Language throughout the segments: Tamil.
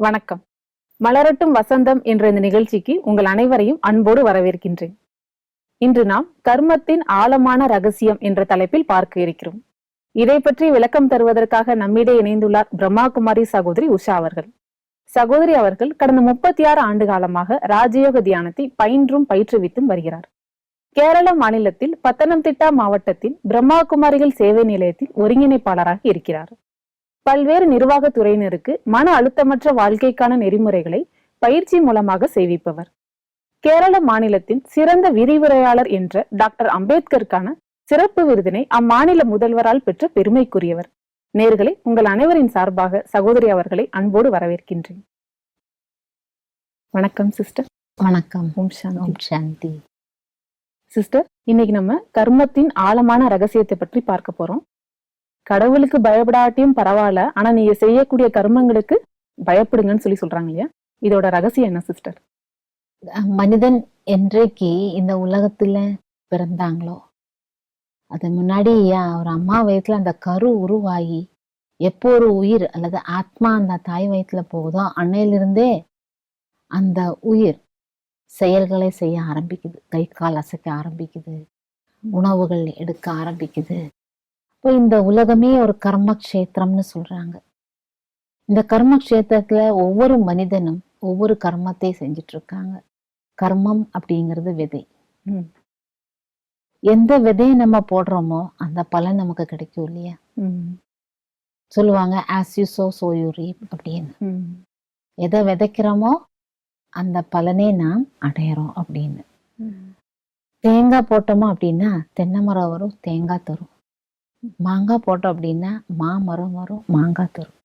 வணக்கம். மலரட்டும் வசந்தம் என்ற இந்த நிகழ்ச்சிக்கு உங்கள் அனைவரையும் அன்போடு வரவேற்கின்றேன். இன்று நாம் கர்மத்தின் ஆழமான ரகசியம் என்ற தலைப்பில் பார்க்க இருக்கிறோம். இதை பற்றி விளக்கம் தருவதற்காக நம்மிடையே இணைந்துள்ளார் பிரம்மாகுமாரி சகோதரி உஷா அவர்கள். சகோதரி அவர்கள் கடந்த முப்பத்தி ஆறு ஆண்டு காலமாக ராஜயோக தியானத்தை பயின்றும் பயிற்றுவித்தும் வருகிறார். கேரள மாநிலத்தில் பத்தனம்திட்டா மாவட்டத்தில் பிரம்மாகுமாரிகள் சேவை நிலையத்தில் ஒருங்கிணைப்பாளராக இருக்கிறார். பல்வேறு நிர்வாகத் துறையினருக்கு மன அழுத்தமற்ற வாழ்க்கைக்கான நெறிமுறைகளை பயிற்சி மூலமாக செய்விப்பவர் கேரள மாநிலத்தின் சிறந்த விரிவுரையாளர் என்ற டாக்டர் அம்பேத்கருக்கான சிறப்பு விருதினை அம்மாநில முதல்வரால் பெற்ற பெருமைக்குரியவர். நேர்களே உங்கள் அனைவரின் சார்பாக சகோதரி அவர்களை அன்போடு வரவேற்கின்றேன். வணக்கம் சிஸ்டர். வணக்கம். ஓம் சாந்தி. ஓம் சாந்தி. சிஸ்டர் இன்னைக்கு நம்ம கர்மத்தின் ஆழமான ரகசியத்தை பற்றி பார்க்க போறோம். கடவுளுக்கு பயப்படாட்டியும் பரவாயில்ல ஆனா நீங்க செய்யக்கூடிய கர்மங்களுக்கு பயப்படுங்கன்னு சொல்லி சொல்றாங்க இல்லையா? இதோட ரகசியம் என்ன சிஸ்டர் மனிதன் என்றைக்கு இந்த உலகத்துல பிறந்தாங்களோ அது முன்னாடி ஒரு அம்மா வயிற்றுல அந்த கரு உருவாகி எப்போ ஒரு உயிர் அல்லது ஆத்மா அந்த தாய் வயிற்றுல போகுதோ அன்னையிலிருந்தே அந்த உயிர் செயல்களை செய்ய ஆரம்பிக்குது. கை கால் அசைக்க ஆரம்பிக்குது. உணவுகள் எடுக்க ஆரம்பிக்குது. இப்போ இந்த உலகமே ஒரு கர்ம கஷேத்திரம்னு சொல்றாங்க. இந்த கர்ம கஷேத்திரத்துல ஒவ்வொரு மனிதனும் ஒவ்வொரு கர்மத்தை செஞ்சுட்டு இருக்காங்க கர்மம் அப்படிங்கிறது விதை. எந்த விதையை நம்ம போடுறோமோ அந்த பலன் நமக்கு கிடைக்கும் இல்லையா? சொல்லுவாங்க as you sow so you reap அப்படின்னு. எதை விதைக்கிறோமோ அந்த பலனே நாம் அடையிறோம் அப்படின்னு. தேங்காய் போட்டோமோ அப்படின்னா தென்னை மரம் வரும் தேங்காய் தரும். மாங்காய் போட்டோம் அப்படின்னா மாமரம் வரும் மாங்காய் தரும்.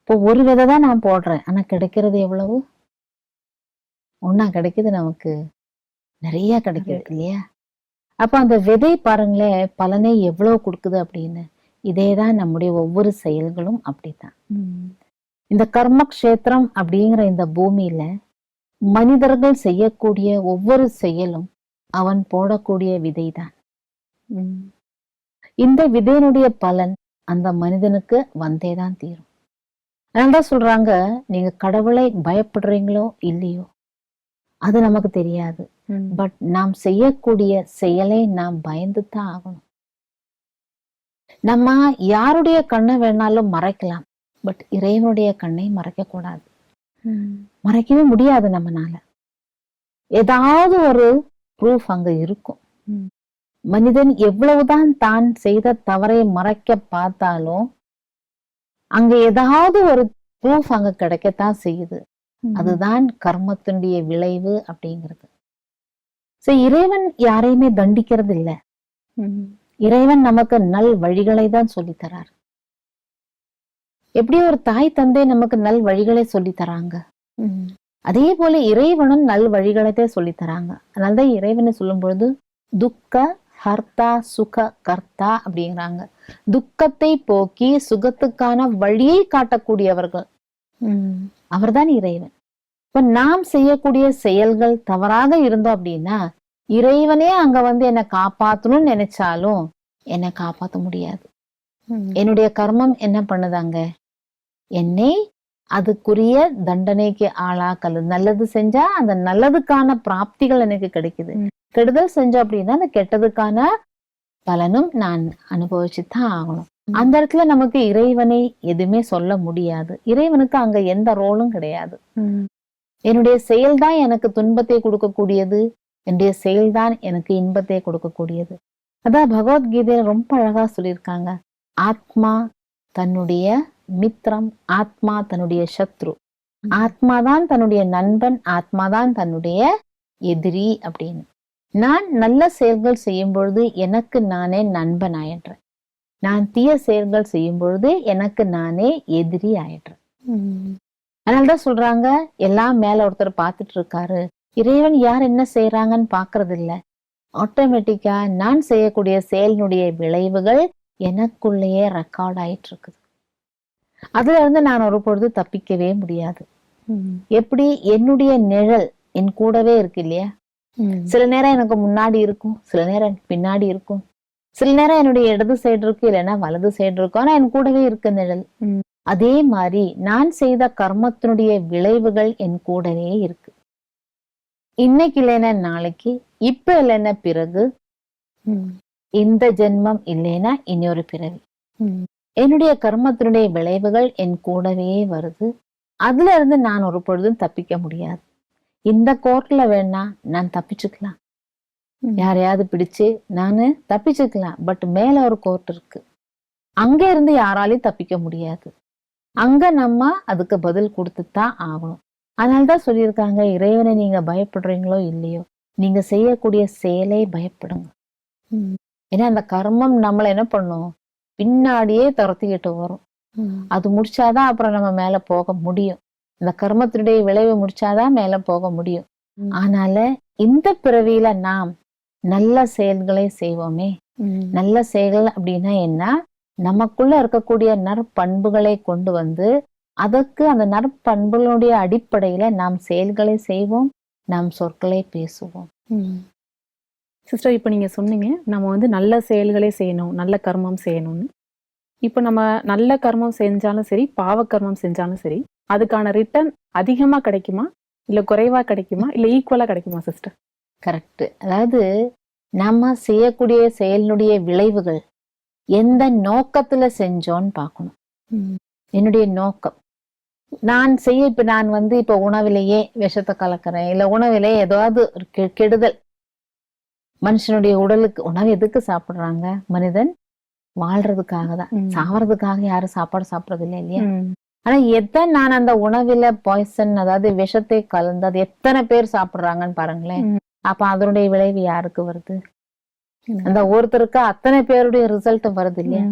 இப்போ ஒரு விதை தான் நான் போடுறேன். ஆனா கிடைக்கிறது எவ்வளவு? ஒண்ணா கிடைக்குது நமக்கு. நிறைய கிடைக்குது இல்லையா? அப்ப அந்த விதை பாருங்களேன் பலனை எவ்வளவு கொடுக்குது அப்படின்னு. இதேதான் நம்முடைய ஒவ்வொரு செயல்களும் அப்படித்தான். இந்த கர்ம கஷேத்திரம் அப்படிங்கிற இந்த பூமியில மனிதர்கள் செய்யக்கூடிய ஒவ்வொரு செயலும் அவன் போடக்கூடிய விதைதான். இந்த விதையினுடைய பலன் அந்த மனிதனுக்கு வந்தேதான் தீரும். அதனால்தான் சொல்றாங்க நீங்க கடவுளை பயப்படுறீங்களோ இல்லையோ? அது நமக்கு தெரியாது. பட் நாம் செய்யக்கூடிய செயலை நாம் பயந்து தான் ஆகணும். நம்ம யாருடைய கண்ணை வேணாலும் மறைக்கலாம். பட் இறைவனுடைய கண்ணை மறைக்க கூடாது மறைக்கவே முடியாது நம்மனால. ஏதாவது ஒரு ப்ரூஃப் அங்க இருக்கும். மனிதன் எவ்வளவுதான் தான் செய்த தவறை மறைக்க பார்த்தாலும் அங்க ஏதாவது ஒரு ப்ரூஃப் அங்க கிடைக்கத்தான் செய்யுது. அதுதான் கர்மத்தினுடைய விளைவு அப்படிங்கிறது. சோ இறைவன் யாரையுமே தண்டிக்கிறது இல்ல இறைவன் நமக்கு நல் வழிகளை தான் சொல்லித் தரார் எப்படி ஒரு தாய் தந்தை நமக்கு நல் வழிகளை சொல்லித் தராங்க அதே போல இறைவனும் நல் வழிகளை தான் சொல்லித் தராங்க அதனாலதான் இறைவனை சொல்லும் பொழுது துக்க ஹர்த்தா சுக கர்த்தா அப்படிங்கிறாங்க. துக்கத்தை போக்கி சுகத்துக்கான வழியை காட்டக்கூடியவர்கள். அவர்தான் இறைவன். இப்ப நாம் செய்யக்கூடிய செயல்கள் தவறாக இருந்தோம் அப்படின்னா இறைவனே அங்க வந்து என்னை காப்பாத்தணும்னு நினைச்சாலும் என்னை காப்பாத்த முடியாது. என்னுடைய கர்மம் என்ன பண்ணுதாங்க? என்னை அதுக்குரிய தண்டனைக்கு ஆளாக்கல். நல்லது செஞ்சா அந்த நல்லதுக்கான பிராப்திகள் எனக்கு கிடைக்குது. கெடுதல் செஞ்சோம் அப்படின்னா அந்த கெட்டதுக்கான பலனும் நான் அனுபவிச்சுதான் ஆகணும். அந்த இடத்துல நமக்கு இறைவனை எதுவுமே சொல்ல முடியாது. இறைவனுக்கு அங்க எந்த ரோலும் கிடையாது. என்னுடைய செயல்தான் எனக்கு துன்பத்தை கொடுக்கக்கூடியது. என்னுடைய செயல்தான் எனக்கு இன்பத்தை கொடுக்கக்கூடியது. அதான் பகவத்கீதையில ரொம்ப அழகா சொல்லியிருக்காங்க. ஆத்மா தன்னுடைய மித்திரம் ஆத்மா தன்னுடைய சத்ரு. ஆத்மாதான் தன்னுடைய நண்பன் ஆத்மாதான் தன்னுடைய எதிரி அப்படின்னு. நான் நல்ல செயல்கள் செய்யும் பொழுது எனக்கு நானே நண்பன் ஆயிடுறேன். நான் தீய செயல்கள் செய்யும் பொழுது எனக்கு நானே எதிரி ஆயிடுறேன். அதனாலதான் சொல்றாங்க எல்லாம் மேல ஒருத்தர் பார்த்துட்டு இருக்காரு. இறைவன் யார் என்ன செய்யறாங்கன்னு பாக்குறது இல்ல ஆட்டோமேட்டிக்கா நான் செய்யக்கூடிய செயலினுடைய விளைவுகள் எனக்குள்ளேயே ரெக்கார்ட் ஆயிட்டு இருக்குது. அதுல இருந்து நான் ஒரு பொழுது தப்பிக்கவே முடியாது. எப்படி? என்னுடைய நிழல் என் கூடவே இருக்கு இல்லையா? சில நேரம் எனக்கு முன்னாடி இருக்கும் சில நேரம் எனக்கு பின்னாடி இருக்கும். சில நேரம் என்னுடைய இடது சைடு இருக்கு இல்லைன்னா வலது சைடு இருக்கும் ஆனா என் கூடவே இருக்கு நிழல். அதே மாதிரி நான் செய்த கர்மத்தினுடைய விளைவுகள் என் கூடவே இருக்கு. இன்னைக்கு இல்லைன்னா நாளைக்கு இப்ப இல்லைன்னா பிறகு இந்த ஜென்மம் இல்லைன்னா இன்னொரு பிறவி. என்னுடைய கர்மத்தினுடைய விளைவுகள் என் கூடவே வருது. அதுல இருந்து நான் ஒரு பொழுதும் தப்பிக்க முடியாது. இந்த கோர்ட்ல வேணா நான் தப்பிச்சுக்கலாம். யாரையாவது பிடிச்சு நானு தப்பிச்சுக்கலாம். பட் மேல ஒரு கோர்ட் இருக்கு. அங்க இருந்து யாராலையும் தப்பிக்க முடியாது. அங்க நம்ம அதுக்கு பதில் கொடுத்துத்தான் ஆகணும். அதனாலதான் சொல்லியிருக்காங்க இறைவனை நீங்க பயப்படுறீங்களோ இல்லையோ நீங்க செய்யக்கூடிய செயலை பயப்படுங்க. ஏன்னா அந்த கர்மம் நம்மளை என்ன பண்ணும்? பின்னாடியே துரத்திக்கிட்டு வரும். அது முடிச்சாதான் அப்புறம் நம்ம மேல போக முடியும். இந்த கர்மத்தினுடைய விளைவு முடிச்சாதான் மேல போக முடியும். ஆனால இந்த பிறவியில நாம் நல்ல செயல்களை செய்வோமே. நல்ல செயல்கள் அப்படின்னா என்ன? நமக்குள்ள இருக்கக்கூடிய நற்பண்புகளை கொண்டு வந்து அதற்கு அந்த நற்பண்புகளுடைய அடிப்படையில நாம் செயல்களை செய்வோம் நாம் சொற்களை பேசுவோம். சிஸ்டர் இப்போ நீங்க சொன்னீங்க நம்ம வந்து நல்ல செயல்களே செய்யணும் நல்ல கர்மம் செய்யணும்னு. இப்போ நம்ம நல்ல கர்மம் செஞ்சாலும் சரி பாவ கர்மம் செஞ்சாலும் சரி அதுக்கான ரிட்டர்ன் அதிகமா கிடைக்குமா? இல்ல குறைவா கிடைக்குமா? இல்ல ஈக்குவலா கிடைக்குமா சிஸ்டர் கரெக்ட் அதாவது நம்ம செய்யக்கூடிய செயலினுடைய விளைவுகள் எந்த நோக்கத்துல செஞ்சோன்னு பார்க்கணும். என்னுடைய நோக்கம். நான் செய்ய இப்ப நான் வந்து இப்ப உணவிலேயே விஷத்தை கலக்கிறேன் இல்ல உணவிலே ஏதாவது கெடுதல் மனுஷனுடைய உடலுக்கு உணவு எதுக்கு சாப்பிடுறாங்க? மனிதன் வாழ்றதுக்காக தான். சாவறதுக்காக யாரும் சாப்பாடு சாப்பிடுறது இல்லை இல்லையா ஆனா எத்தனை நான் அந்த உணவுல பாய்சன் அதாவது விஷத்தை கலந்து அது எத்தனை பேர் சாப்பிடுறாங்கன்னு பாருங்களேன். அப்ப அதனுடைய விளைவு யாருக்கு வருது? அந்த ஒருத்தருக்கு அத்தனை பேருடைய ரிசல்ட் வருது இல்லையா?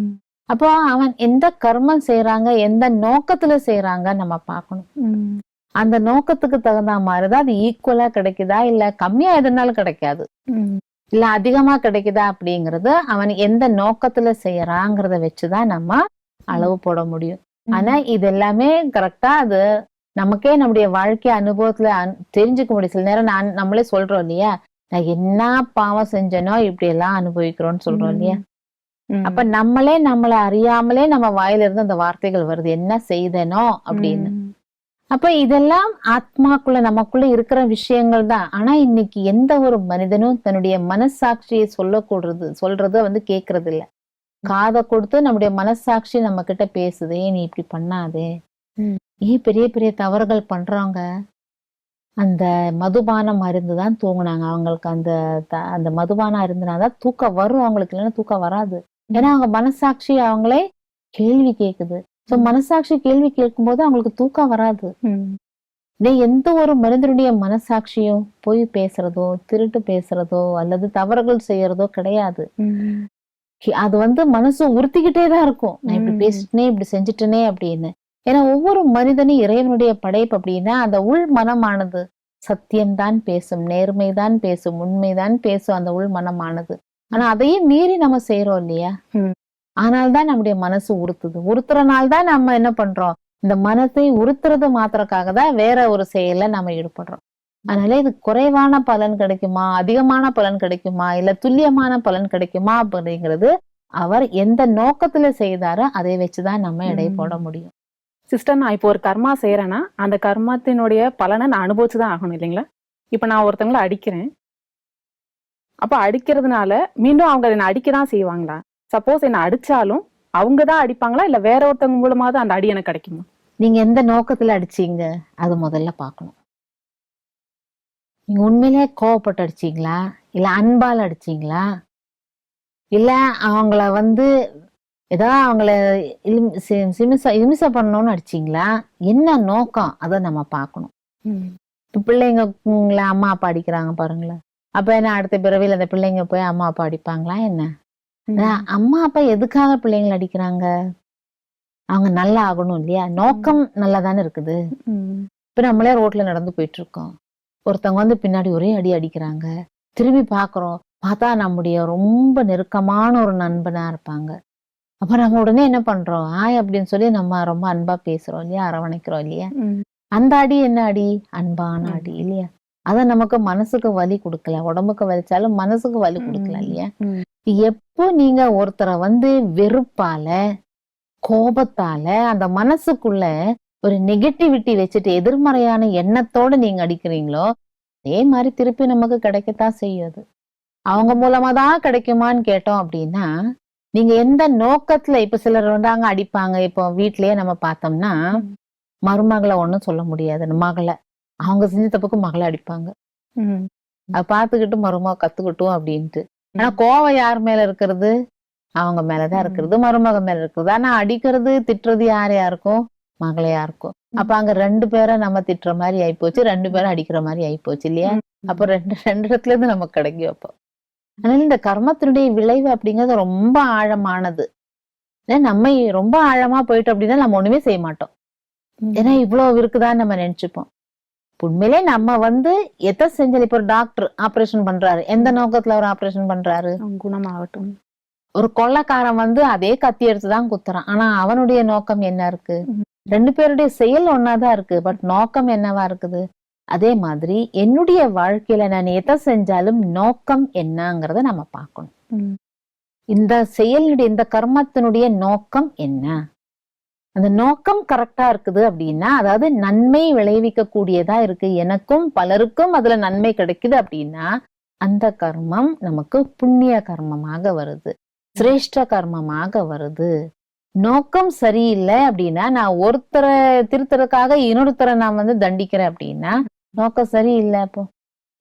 அப்போ அவன் எந்த கர்மம் செய்யறாங்க எந்த நோக்கத்துல செய்யறாங்க நம்ம பார்க்கணும். அந்த நோக்கத்துக்கு தகுந்த மாதிரிதான் அது ஈக்குவலா கிடைக்குதா இல்ல கம்மியா எதுனாலும் கிடைக்காது. இல்ல அதிகமா கிடைக்குதா அப்படிங்கறது அவன் எந்த நோக்கத்துல செய்யறாங்கிறத வச்சுதான் நம்ம அளவு போட முடியும். ஆனா இது எல்லாமே கரெக்டா அது நமக்கே நம்முடைய வாழ்க்கை அனுபவத்துல அனு- தெரிஞ்சுக்க முடியும். சில நேரம் நான் நம்மளே சொல்றோம் இல்லையா? நான் என்ன பாவம் செஞ்சனோ இப்படி எல்லாம் அனுபவிக்கிறோம்னு சொல்றோம் இல்லையா? அப்ப நம்மளே நம்மள அறியாமலே நம்ம வாயில இருந்து அந்த வார்த்தைகள் வருது. என்ன செய்தனோ அப்படின்னு. அப்ப இதெல்லாம் ஆத்மாக்குள்ள நமக்குள்ள இருக்கிற விஷயங்கள் தான். ஆனா இன்னைக்கு எந்த ஒரு மனிதனும் தன்னுடைய மனசாட்சியை சொல்லக்கூடுறது சொல்றத வந்து கேக்குறது இல்ல காதை கொடுத்து நம்முடைய மனசாட்சி நம்ம கிட்ட பேசுதே நீ இப்படி பண்ணாதே. ஏன் பெரிய பெரிய தவறுகள் பண்றவங்க அந்த மதுபானம் அருந்துதான் தூங்குனாங்க. அவங்களுக்கு அந்த த- அந்த மதுபானம் அருந்தினாதான் தூக்கம் வரும். அவங்களுக்கு இல்லைன்னா தூக்கம் வராது. ஏன்னா அவங்க மனசாட்சி அவங்களே கேள்வி கேக்குது. சோ மனசாட்சி கேள்வி கேட்கும்போது அவங்களுக்கு தூக்கம் வராது. இதே எந்த ஒரு மனிதனுடைய மனசாட்சியும் பொய் பேசுறதோ திருட்டு பேசுறதோ அல்லது தவறுகள் செய்யறதோ கிடையாது. அது வந்து மனசு உறுத்திக்கிட்டே தான் இருக்கும். நான் இப்படி. பேசிட்டனே இப்படி செஞ்சுட்டனே அப்படின்னு. ஏன்னா ஒவ்வொரு மனிதனும் இறைவனுடைய படைப்பு அப்படின்னா அந்த உள் மனமானது சத்தியம்தான் பேசும் நேர்மைதான் பேசும் உண்மைதான் பேசும் அந்த உள் மனமானது. ஆனா அதையும் மீறி நம்ம செய்யறோம் இல்லையா. ஆனால்தான் நம்முடைய மனசு உறுத்துது. உறுத்துறனால தான் நம்ம என்ன பண்றோம்? இந்த மனத்தை உறுத்துறது மாத்திரக்காக தான் வேற ஒரு செயல்ல நம்ம ஈடுபடுறோம். அதனால இது குறைவான பலன் கிடைக்குமா? அதிகமான பலன் கிடைக்குமா? இல்ல துல்லியமான பலன் கிடைக்குமா? அப்படிங்கிறது அவர் எந்த நோக்கத்துல செய்தாரோ அதை வச்சுதான் நம்ம எடை. போட முடியும். சிஸ்டர் நான் இப்போ ஒரு கர்மா செய்யறேன்னா அந்த கர்மத்தினுடைய பலனை நான் அனுபவிச்சுதான் ஆகணும் இல்லைங்களா? இப்போ நான் ஒருத்தவங்கள அடிக்கிறேன். அப்ப அடிக்கிறதுனால மீண்டும் அவங்க என்ன அடிக்கதான் செய்வாங்களா? சப்போஸ் என்ன அடிச்சாலும் அவங்க தான் அடிப்பாங்களா? இல்ல வேற ஒருத்தவங்க மூலமாவது அந்த அடி எனக்கு கிடைக்குமா? நீங்க எந்த நோக்கத்துல அடிச்சீங்க? அது முதல்ல பார்க்கணும். நீங்க உண்மையிலே கோவப்பட்டு அடிச்சீங்களா? இல்ல அன்பால் அடிச்சீங்களா? இல்ல அவங்கள வந்து ஏதாவது அவங்கள இலிம்- சி- சிமிச இமிச பண்ணணும்னு அடிச்சீங்களா? என்ன நோக்கம்? அதை நம்ம பார்க்கணும். இப்ப பிள்ளைங்க உங்களை அம்மா அப்பா அடிக்கிறாங்க பாருங்களேன். அப்ப என்ன அடுத்த பிறவியில் அந்த பிள்ளைங்க போய் அம்மா அப்பா அடிப்பாங்களா? என்ன? அம்மா அப்பா எதுக்காக பிள்ளைங்களை அடிக்கிறாங்க? அவங்க நல்லா ஆகணும் இல்லையா? நோக்கம் நல்லா தானே இருக்குது. இப்ப நம்மளே ரோட்ல நடந்து போயிட்டு இருக்கோம் ஒருத்தவங்க வந்து பின்னாடி ஒரே அடி அடிக்கிறாங்க. திரும்பி பாக்குறோம். பார்த்தா நம்முடைய ரொம்ப நெருக்கமான ஒரு நண்பனா இருப்பாங்க. அப்ப நம்ம உடனே என்ன பண்றோம்? ஆய் அப்படின்னு சொல்லி நம்ம ரொம்ப அன்பா பேசுறோம் இல்லையா? அரவணைக்கிறோம் இல்லையா? அந்த அடி என்ன அடி? அன்பான. அடி இல்லையா? அத நமக்கு மனசுக்கு வலி கொடுக்கல. உடம்புக்கு வலிச்சாலும் மனசுக்கு வலி கொடுக்கல. இல்லையா? எப்போ நீங்க ஒருத்தரை வந்து வெறுப்பால கோபத்தால அந்த மனசுக்குள்ள ஒரு நெகட்டிவிட்டி வச்சுட்டு எதிர்மறையான எண்ணத்தோட நீங்க அடிக்கிறீங்களோ அதே மாதிரி திருப்பி நமக்கு கிடைக்கத்தான் செய்யுது. அவங்க மூலமா தான் கிடைக்குமான்னு கேட்டோம் அப்படின்னா நீங்க எந்த நோக்கத்துல இப்ப சிலர் வந்தாங்க அடிப்பாங்க இப்போ வீட்லயே நம்ம பார்த்தோம்னா மருமகளை ஒண்ணும் சொல்ல முடியாது மகளை. அவங்க செஞ்ச தப்புக்கு மகளை அடிப்பாங்க. அதை பார்த்துக்கிட்டு மருமக கத்துக்கிட்டும் அப்படின்ட்டு. ஆனா கோவம் யார் மேல இருக்கிறது? அவங்க மேலதான். இருக்கிறது. மருமக மேல இருக்கிறது. ஆனா அடிக்கிறது திட்டுறது யார் யாருக்கும்? மகளையா இருக்கும் அப்ப அங்க ரெண்டு பேரை நம்ம திட்டுற மாதிரி ஆயிப்போச்சு. ரெண்டு பேரும் அடிக்கிற மாதிரி ஆயிப்போச்சு இல்லையா. அப்ப ரெண்டு ரெண்டு இடத்துல இருந்து நமக்கு கிடைக்கும் அப்போ அதனால இந்த கர்மத்தினுடைய விளைவு அப்படிங்கிறது ரொம்ப ஆழமானது. ஏன்னா நம்ம ரொம்ப ஆழமா போயிட்டோம் அப்படின்னா நம்ம ஒண்ணுமே செய்ய மாட்டோம். ஏன்னா இவ்வளவு இருக்குதான்னு நம்ம நினைச்சுப்போம். உண்மையிலே நம்ம வந்து எதை செஞ்சாலும் இப்ப ஒரு டாக்டர் ஆபரேஷன் பண்றாரு. எந்த நோக்கத்துல அவர் ஆபரேஷன் பண்றாரு? குணமாகட்டும். ஒரு கொள்ளைக்காரன் வந்து அதே கத்தி எடுத்துதான் குத்துறான். ஆனா அவனுடைய நோக்கம் என்ன இருக்கு. ரெண்டு பேருடைய செயல் ஒன்னாதான் இருக்கு. பட் நோக்கம் என்னவா இருக்குது? அதே மாதிரி என்னுடைய வாழ்க்கையில நான் எதை செஞ்சாலும் நோக்கம் என்னங்கிறத நம்ம பார்க்கணும். இந்த செயலினுடைய இந்த கர்மத்தினுடைய நோக்கம் என்ன? அந்த நோக்கம் கரெக்டா இருக்குது அப்படின்னா அதாவது நன்மை விளைவிக்க கூடியதா இருக்கு. எனக்கும் பலருக்கும் அதுல நன்மை கிடைக்குது அப்படின்னா அந்த கர்மம் நமக்கு புண்ணிய கர்மமாக வருது. சிரேஷ்ட கர்மமாக வருது. நோக்கம் சரியில்லை அப்படின்னா நான் ஒருத்தரை திருத்தறதுக்காக இன்னொருத்தரை நான் வந்து தண்டிக்கிறேன் அப்படின்னா நோக்கம் சரியில்லை அப்போ.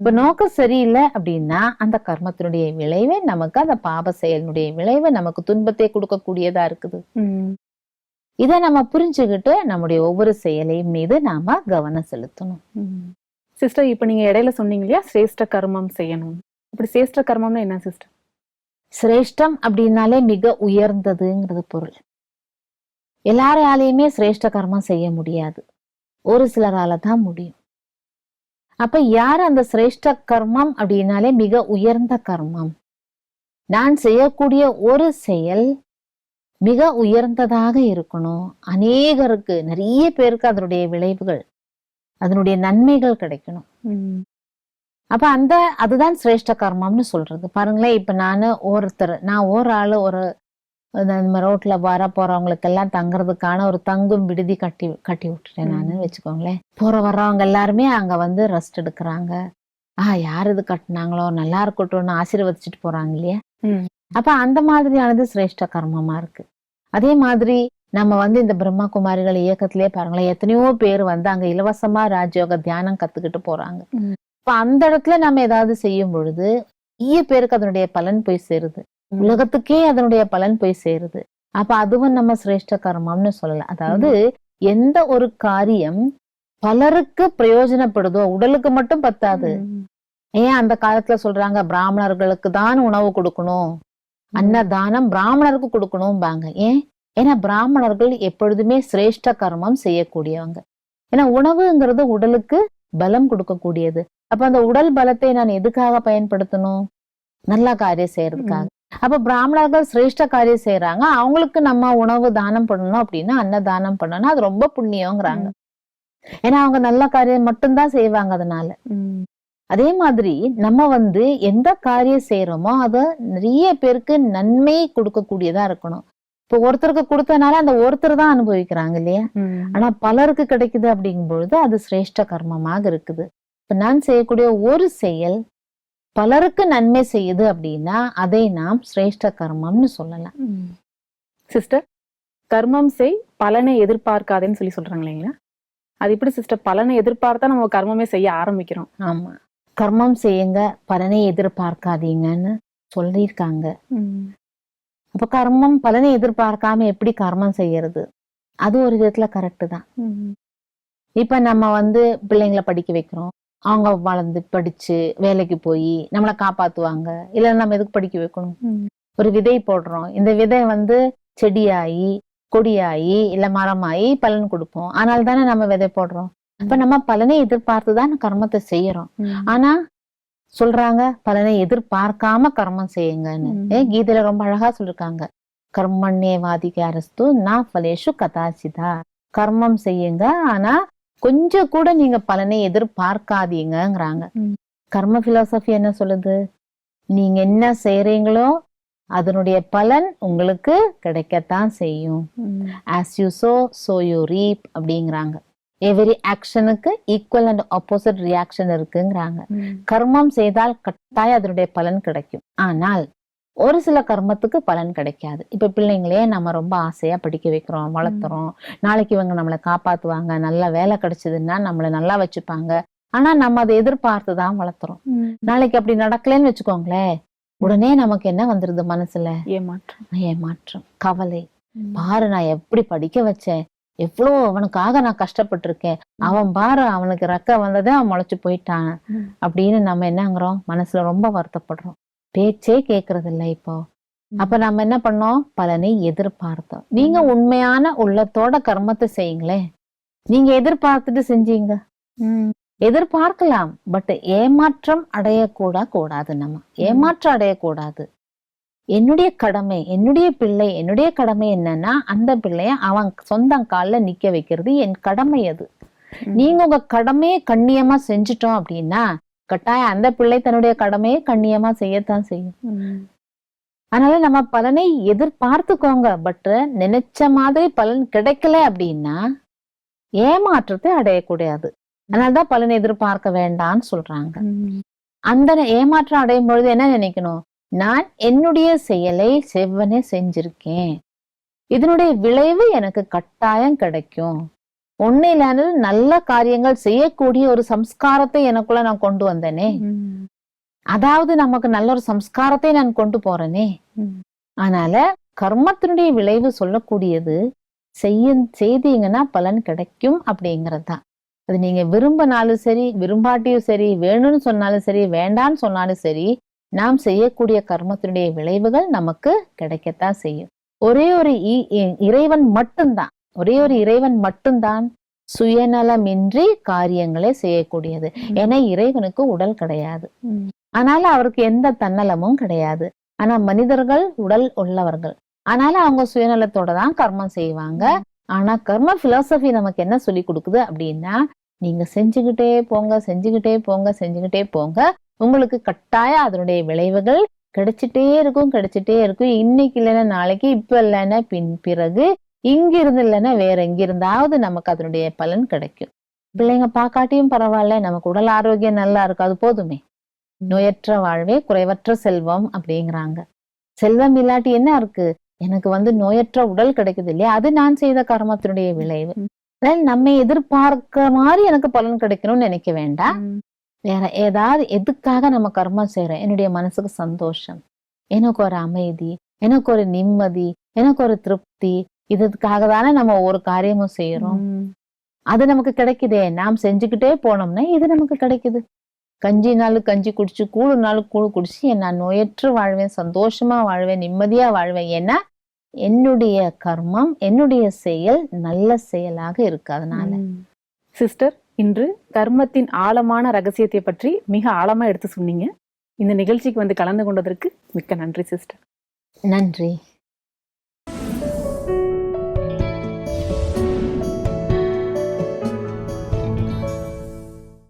இப்ப நோக்கம் சரியில்லை அப்படின்னா அந்த கர்மத்தினுடைய விளைவே நமக்கு அந்த பாப செயலினுடைய விளைவு நமக்கு துன்பத்தை கொடுக்கக்கூடியதா இருக்குது. இதை நம்ம புரிஞ்சுக்கிட்டு நம்முடைய ஒவ்வொரு செயலையும் மீது நாம கவனம் செலுத்தணும். சிஸ்டர் இப்ப நீங்க இடையில சொன்னீங்க இல்லையா? சிரேஷ்ட கர்மம் செய்யணும். அப்படி சிரேஷ்ட கர்மம்னா என்ன சிஸ்டர் சிரேஷ்டம் அப்படின்னாலே மிக உயர்ந்ததுங்கிறது பொருள். எல்லாராலையுமே சிரேஷ்ட கர்மம் செய்ய முடியாது. ஒரு சிலரால தான் முடியும். அப்ப யார் அந்த சிரேஷ்ட கர்மம் அப்படின்னாலே மிக உயர்ந்த கர்மம். நான் செய்யக்கூடிய ஒரு செயல் மிக உயர்ந்ததாக இருக்கணும். அநேகருக்கு நிறைய பேருக்கு அதனுடைய விளைவுகள் அதனுடைய நன்மைகள் கிடைக்கணும். அப்ப அந்த அதுதான் சிரேஷ்ட கர்மம்னு சொல்றது. பாருங்களேன் இப்ப நானு ஒருத்தர் நான் ஒரு ஆளு ஒரு நம்ம ரோட்ல வர போறவங்களுக்கு எல்லாம் தங்குறதுக்கான ஒரு தங்கும் விடுதி கட்டி கட்டி விட்டுட்டேன் நானு. வச்சுக்கோங்களேன். போற வர்றவங்க எல்லாருமே அங்க வந்து ரெஸ்ட் எடுக்கிறாங்க. ஆ யார் இது கட்டினாங்களோ? நல்லா இருக்கட்டும்னு ஆசீர்வதிச்சுட்டு போறாங்க இல்லையா. அப்ப அந்த மாதிரியானது சிரேஷ்ட கர்மமா இருக்கு. அதே மாதிரி நம்ம வந்து இந்த பிரம்மா குமாரிகள் இயக்கத்திலே பாருங்களேன் எத்தனையோ பேர் வந்து அங்க இலவசமா ராஜயோக தியானம் கத்துக்கிட்டு போறாங்க. இப்ப அந்த இடத்துல நம்ம ஏதாவது செய்யும் பொழுது நிறைய பேருக்கு அதனுடைய பலன் போய் சேருது. உலகத்துக்கே அதனுடைய பலன் போய் சேருது. அப்ப அதுவும் நம்ம சிரேஷ்ட கர்மம்னு சொல்லலாம் அதாவது எந்த ஒரு காரியம் பலருக்கு பிரயோஜனப்படுதோ உடலுக்கு மட்டும் பத்தாது. ஏன் அந்த காலத்துல சொல்றாங்க பிராமணர்களுக்கு தான் உணவு கொடுக்கணும். அன்னதானம் பிராமணருக்கு கொடுக்கணும்பாங்க. ஏன்? ஏன்னா பிராமணர்கள் எப்பொழுதுமே சிரேஷ்ட கர்மம் செய்யக்கூடியவங்க. ஏன்னா உணவுங்கிறது உடலுக்கு பலம் கொடுக்கக்கூடியது. அப்ப அந்த உடல் பலத்தை நான் எதுக்காக பயன்படுத்தணும்? நல்ல காரியம் செய்யறதுக்காக. அப்ப பிராமணர்கள் சிரேஷ்ட காரியம் செய்யறாங்க. அவங்களுக்கு நம்ம உணவு தானம் பண்ணணும் அப்படின்னா அன்னதானம் பண்ணணும். அது ரொம்ப புண்ணியங்கிறாங்க. ஏன்னா அவங்க நல்ல காரியம் மட்டும்தான் செய்வாங்க அதனால. அதே மாதிரி நம்ம வந்து எந்த காரியம் செய்யறோமோ அது நிறைய பேருக்கு நன்மை கொடுக்கக்கூடியதா இருக்கணும். இப்போ ஒருத்தருக்கு கொடுத்தனால அந்த ஒருத்தர் தான் அனுபவிக்கிறாங்க இல்லையா. ஆனா பலருக்கு கிடைக்குது அப்படிங்கும் பொழுது அது சிரேஷ்ட கர்மமாக இருக்குது. இப்ப நான் செய்யக்கூடிய ஒரு செயல் பலருக்கு நன்மை செய்யுது அப்படின்னா அதை நாம் சிரேஷ்ட கர்மம்னு சொல்லலாம். சிஸ்டர் கர்மம் செய் பலனை எதிர்பார்க்காதேன்னு சொல்லி சொல்றாங்க இல்லைங்களா? அது எப்படி சிஸ்டர் பலனை எதிர்பார்த்தா நம்ம கர்மமே செய்ய ஆரம்பிக்கிறோம். ஆமா. கர்மம் செய்யுங்க பலனை எதிர்பார்க்காதீங்கன்னு சொல்லியிருக்காங்க. அப்ப கர்மம் பலனை எதிர்பார்க்காம எப்படி கர்மம் செய்யறது? அது ஒரு விதத்துல கரெக்ட் தான். இப்ப நம்ம வந்து பிள்ளைங்களை படிக்க வைக்கிறோம். அவங்க வளர்ந்து படிச்சு வேலைக்கு போய் நம்மளை காப்பாத்துவாங்க. இல்ல நம்ம எதுக்கு படிக்க வைக்கணும். ஒரு விதை போடுறோம். இந்த விதை வந்து செடியாகி கொடியாகி இல்ல மரமாயி பலன் கொடுப்போம். ஆனால் தானே நம்ம விதை போடுறோம்? அப்ப நம்ம பலனை எதிர்பார்த்து தான் கர்மத்தை செய்யறோம். ஆனா சொல்றாங்க பலனை எதிர்பார்க்காம கர்மம் செய்யுங்கன்னு. கீதையில ரொம்ப அழகா சொல்லிருக்காங்க. கர்மண்ணே வாதிகாரஸ்து நான் பலேஷு கதாசிதா. கர்மம் செய்யுங்க ஆனா கொஞ்சம் கூட நீங்க பலனை எதிர்பார்க்காதீங்கங்கிறாங்க. ம். கர்ம பிலாசபி என்ன சொல்லுது? நீங்க என்ன செய்யறீங்களோ அதனுடைய பலன் உங்களுக்கு கிடைக்கத்தான் செய்யும். As you sow so you reap அப்படிங்கிறாங்க. எவரி ஆக்ஷனுக்கு ஈக்குவல் அண்ட் ஆப்போசிட் ரியாக்ஷன் இருக்குங்கிறாங்க. கர்மம் செய்தால் கட்டாயம் அதனுடைய பலன் கிடைக்கும். ஆனால் ஒரு சில கர்மத்துக்கு பலன் கிடைக்காது. இப்ப பிள்ளைங்களே நம்ம ரொம்ப ஆசையா படிக்க வைக்கிறோம் வளர்த்துறோம். நாளைக்கு இவங்க நம்மளை காப்பாத்துவாங்க நல்ல வேலை கிடைச்சதுன்னா நம்மளை நல்லா வச்சுப்பாங்க. ஆனா நம்ம அதை எதிர்பார்த்து தான் வளர்த்துறோம். நாளைக்கு அப்படி நடக்கலைன்னு வச்சுக்கோங்களேன் உடனே நமக்கு என்ன வந்துருது மனசுல? ஏமாற்றம். ஏமாற்றம் கவலை. பாரு நான் எப்படி படிக்க வச்சேன்? எவ்வளோ அவனுக்காக நான் கஷ்டப்பட்டிருக்கேன். அவன் பாரு அவனுக்கு ரெக்க வந்ததே அவன் முளைச்சு போயிட்டான். அப்படின்னு நம்ம என்னங்கிறோம் மனசுல ரொம்ப வருத்தப்படுறோம். பேச்சே கேக்குறது இல்ல இப்போ அப்ப நம்ம என்ன பண்ணோம்? பலனை எதிர்பார்த்தோம். நீங்க உண்மையான உள்ளத்தோட கர்மத்தை செய்யுங்களேன். நீங்க எதிர்பார்த்துட்டு செஞ்சீங்க. எதிர்பார்க்கலாம். பட் ஏமாற்றம் அடையக்கூட கூடாது நம்ம. ஏமாற்றம் அடையக்கூடாது. என்னுடைய கடமை என்னுடைய பிள்ளை என்னுடைய கடமை என்னன்னா அந்த பிள்ளைய அவன் சொந்த கால்ல நிக்க வைக்கிறது. என் கடமை அது. நீங்க உங்க கடமையை கண்ணியமா செஞ்சுட்டோம் அப்படின்னா கட்டாயம் அந்த பிள்ளை தன்னுடைய கடமையை கண்ணியமா செய்யத்தான் செய்யும். அதனால நம்ம பலனை எதிர்பார்த்துக்கோங்க. பட் நினைச்ச மாதிரி பலன் கிடைக்கல அப்படின்னா ஏமாற்றத்தை அடையக்கூடாது. அதனாலதான் பலன் எதிர்பார்க்க வேண்டாம்னு சொல்றாங்க. அந்த ஏமாற்றம் அடையும் பொழுது என்ன நினைக்கணும்? நான் என்னுடைய செயலை செவ்வனே செஞ்சிருக்கேன். இதனுடைய விளைவு எனக்கு கட்டாயம் கிடைக்கும். ஒண்ணு இல்லாமல் நல்ல காரியங்கள் செய்யக்கூடிய ஒரு சம்ஸ்காரத்தை எனக்குள்ள நான் கொண்டு வந்தேனே. அதாவது நமக்கு நல்ல ஒரு சம்ஸ்காரத்தை நான் கொண்டு போறேனே. அதனால கர்மத்தினுடைய விளைவு சொல்லக்கூடியது செய்ய செய்தீங்கன்னா பலன் கிடைக்கும் அப்படிங்கிறது தான் அது நீங்க விரும்பினாலும் சரி விரும்பாட்டியும் சரி வேணும்னு சொன்னாலும் சரி வேண்டான்னு சொன்னாலும் சரி நாம் செய்யக்கூடிய கர்மத்தினுடைய விளைவுகள் நமக்கு கிடைக்கத்தான் செய்யும். ஒரே ஒரு இறைவன் மட்டும்தான் ஒரே ஒரு இறைவன் மட்டும்தான் சுயநலமின்றி காரியங்களை செய்யக்கூடியது. ஏன்னா இறைவனுக்கு உடல் கிடையாது. அதனால அவருக்கு எந்த தன்னலமும் கிடையாது. ஆனா மனிதர்கள் உடல் உள்ளவர்கள். அதனால அவங்க சுயநலத்தோட தான் கர்மம் செய்வாங்க. ஆனா கர்ம பிலாசபி நமக்கு என்ன சொல்லி கொடுக்குது அப்படின்னா நீங்க செஞ்சுக்கிட்டே போங்க செஞ்சுக்கிட்டே போங்க செஞ்சுக்கிட்டே போங்க. உங்களுக்கு கட்டாயம் அதனுடைய விளைவுகள் கிடைச்சிட்டே இருக்கும் கிடைச்சிட்டே இருக்கும். இன்னைக்கு இல்லைன்னா நாளைக்கு இப்ப இல்லைன்னா பின் பிறகு இங்க இருந்து இல்லைன்னா வேற எங்க இருந்தாவது நமக்கு அதனுடைய பலன் கிடைக்கும். பிள்ளைங்க பார்க்காட்டியும் பரவாயில்ல நமக்கு உடல் ஆரோக்கியம் நல்லா இருக்கு அது போதுமே. நோயற்ற வாழ்வே குறைவற்ற செல்வம் அப்படிங்கிறாங்க. செல்வம் இல்லாட்டி என்ன இருக்கு? எனக்கு வந்து நோயற்ற உடல் கிடைக்குது இல்லையா? அது நான் செய்த கர்மத்தினுடைய விளைவு. நம்ம எதிர்பார்க்கிற மாதிரி எனக்கு பலன் கிடைக்கணும்னு நினைக்க வேண்டாம். வேற ஏதாவது எதுக்காக நம்ம கர்மம் செய்யறோம் என்னுடைய மனசுக்கு சந்தோஷம். எனக்கு ஒரு அமைதி எனக்கு ஒரு நிம்மதி எனக்கு ஒரு திருப்தி. இதுக்காக தானே நம்ம ஒரு காரியமும் செய்யறோம் அது நமக்கு கிடைக்குதே. நாம் செஞ்சுக்கிட்டே போனோம்னா இது நமக்கு கிடைக்குது. கஞ்சி நாள் கஞ்சி குடிச்சு கூழு நாள் கூழு குடிச்சு நான் நோயற்று வாழ்வேன் சந்தோஷமா வாழ்வேன் நிம்மதியா வாழ்வேன் ஏன்னா என்னுடைய கர்மம் என்னுடைய செயல் நல்ல செயலாக இருக்கு அதனால. சிஸ்டர்? இன்று கர்மத்தின் ஆழமான ரகசியத்தை பற்றி மிக ஆழமா எடுத்து சொன்னீங்க. இந்த நிகழ்ச்சிக்கு வந்து கலந்து கொண்டதற்கு மிக்க நன்றி சிஸ்டர். நன்றி.